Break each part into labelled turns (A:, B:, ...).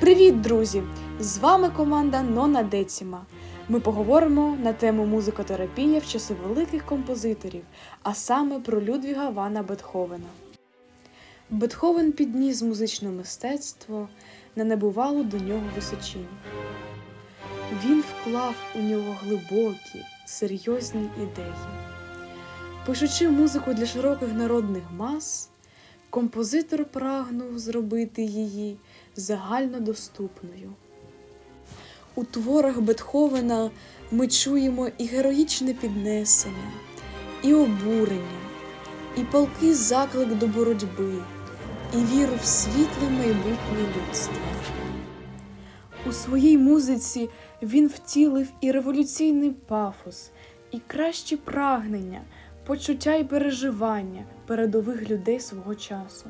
A: Привіт, друзі! З вами команда Нона Деціма. Ми поговоримо на тему музикотерапія в часи великих композиторів, а саме про Людвіга Вана Бетховена. Бетховен підніс музичне мистецтво на небувалу до нього височинь. Він вклав у нього глибокі, серйозні ідеї. Пишучи музику для широких народних мас, композитор прагнув зробити її загальнодоступною. У творах Бетховена ми чуємо і героїчне піднесення, і обурення, і палкий заклик до боротьби, і віру в світле майбутнє людства. У своїй музиці він втілив і революційний пафос, і кращі прагнення, почуття і переживання передових людей свого часу.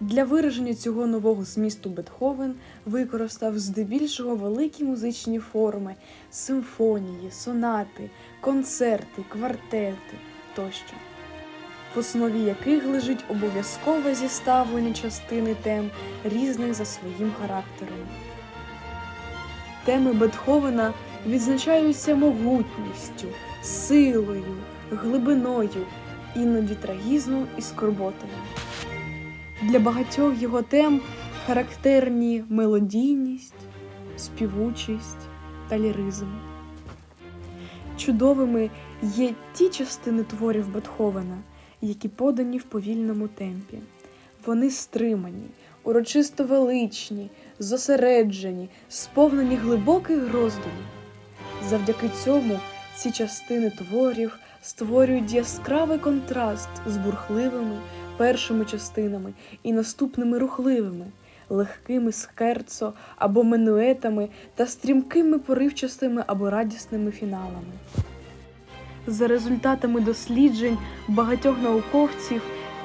A: Для вираження цього нового змісту Бетховен використав здебільшого великі музичні форми, симфонії, сонати, концерти, квартети тощо, в основі яких лежить обов'язкове зіставлення частини тем різних за своїм характером. Теми Бетховена відзначаються могутністю, силою, глибиною, іноді трагізмом і скорботою. Для багатьох його тем характерні мелодійність, співучість та ліризм. Чудовими є ті частини творів Бетховена, які подані в повільному темпі. Вони стримані, урочисто величні, зосереджені, сповнені глибоких роздумів. Завдяки цьому ці частини творів створюють яскравий контраст з бурхливими першими частинами і наступними рухливими, легкими скерцо або менуетами та стрімкими поривчастими або радісними фіналами. За результатами досліджень багатьох науковців,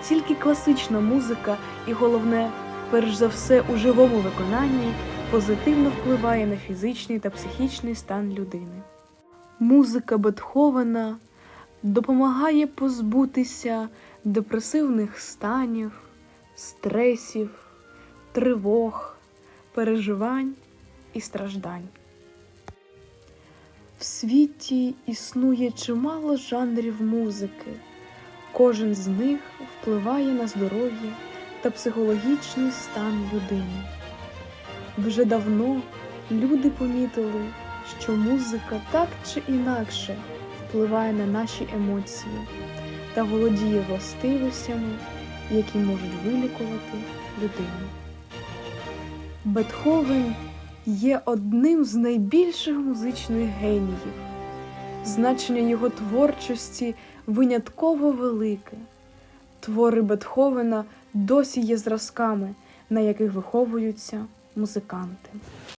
A: тільки класична музика і головне, перш за все у живому виконанні, позитивно впливає на фізичний та психічний стан людини. Музика Бетховена допомагає позбутися депресивних станів, стресів, тривог, переживань і страждань. В світі існує чимало жанрів музики. Кожен з них впливає на здоров'я та психологічний стан людини. Вже давно люди помітили, що музика так чи інакше впливає на наші емоції та володіє властивостями, які можуть вилікувати людину. Бетховен є одним з найбільших музичних геніїв. Значення його творчості винятково велике. Твори Бетховена досі є зразками, на яких виховуються музиканти.